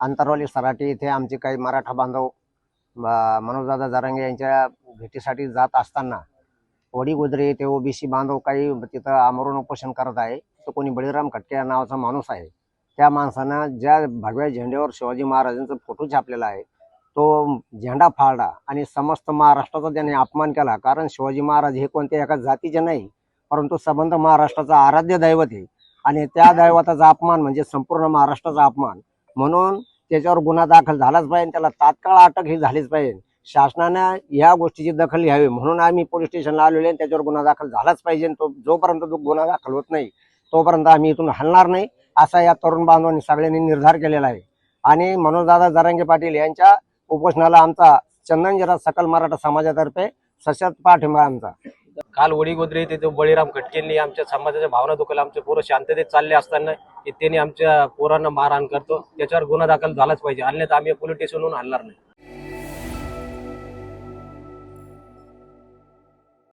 अंतरवाली सराटी इथे आमचे काही मराठा बांधव मनोजदादा जारंगे यांच्या भेटीसाठी जात असताना वडीगोद्रे ते ओबीसी बांधव काही तिथं आमरण उपोषण करत आहे. तर कोणी बळीराम खटके या नावाचा माणूस आहे. त्या माणसानं ज्या भगव्या झेंड्यावर शिवाजी महाराजांचा फोटो छापलेला आहे तो झेंडा फाळला आणि समस्त महाराष्ट्राचा त्याने अपमान केला. कारण शिवाजी महाराज हे कोणत्या एका जातीचे नाही परंतु संबंध महाराष्ट्राचा आराध्य दैवत आहे. आणि त्या दैवताचा अपमान म्हणजे संपूर्ण महाराष्ट्राचा अपमान. म्हणून त्याच्यावर गुन्हा दाखल झालाच पाहिजे त्याला तात्काळ अटक ही झालीच पाहिजे. शासनानं या गोष्टीची दखल घ्यावी म्हणून आम्ही पोलीस स्टेशनला आलेलो आहे आणि त्याच्यावर गुन्हा दाखल झालाच पाहिजे तो जोपर्यंत तो गुन्हा दाखल होत नाही तोपर्यंत आम्ही इथून हलणार नाही असा या तरुण बांधवांनी सगळ्यांनी निर्धार केलेला आहे. आणि मनोजदादा जरांगे पाटील यांच्या उपोषणाला आमचा चंदनजरा सकल मराठा समाजातर्फे सशक्त पाठिंबा आमचा. काल वडीगोद्रे ते जो बळीराम खटकेंनी आमच्या समाजाच्या भावना दुखल आमचे पोरं शांततेत चालले असताना की त्यांनी आमच्या पोरांना मारहाण करतो. त्याच्यावर गुन्हा दाखल झालाच पाहिजे. अन्यथा आम्ही पोलीस स्टेशनहून आणणार नाही.